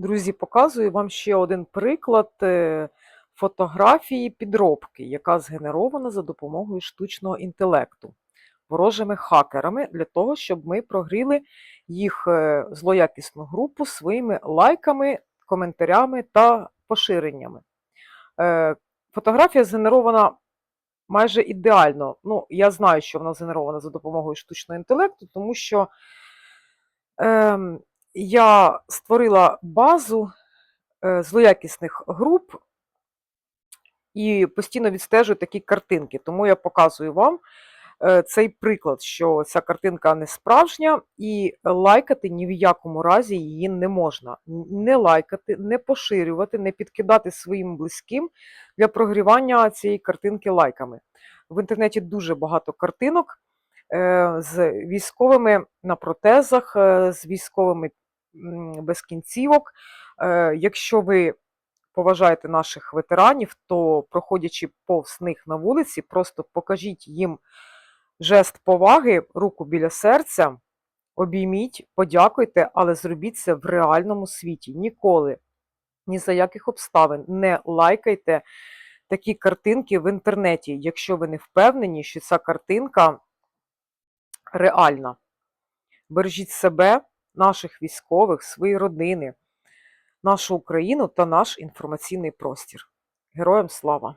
Друзі, показую вам ще один приклад е, фотографії підробки, яка згенерована за допомогою штучного інтелекту ворожими хакерами для того, щоб ми прогріли їх е, злоякісну групу своїми лайками, коментарями та поширеннями. Е, Фотографія згенерована майже ідеально. Ну, я знаю, що вона згенерована за допомогою штучного інтелекту, тому що ем, я створила базу е, злоякісних груп і постійно відстежую такі картинки. Тому я показую вам е, цей приклад, що ця картинка не справжня, і лайкати ні в якому разі її не можна. Не лайкати, не поширювати, не підкидати своїм близьким для прогрівання цієї картинки лайками. В інтернеті дуже багато картинок е, з військовими на протезах, з військовими без кінцівок. Е, Якщо ви поважаєте наших ветеранів, то проходячи повз них на вулиці, просто покажіть їм жест поваги, руку біля серця, обійміть, подякуйте, але зробіть це в реальному світі. Ніколи, ні за яких обставин не лайкайте такі картинки в інтернеті, якщо ви не впевнені, що ця картинка реальна. Бережіть себе, наших військових, свої родини, нашу Україну та наш інформаційний простір. Героям слава!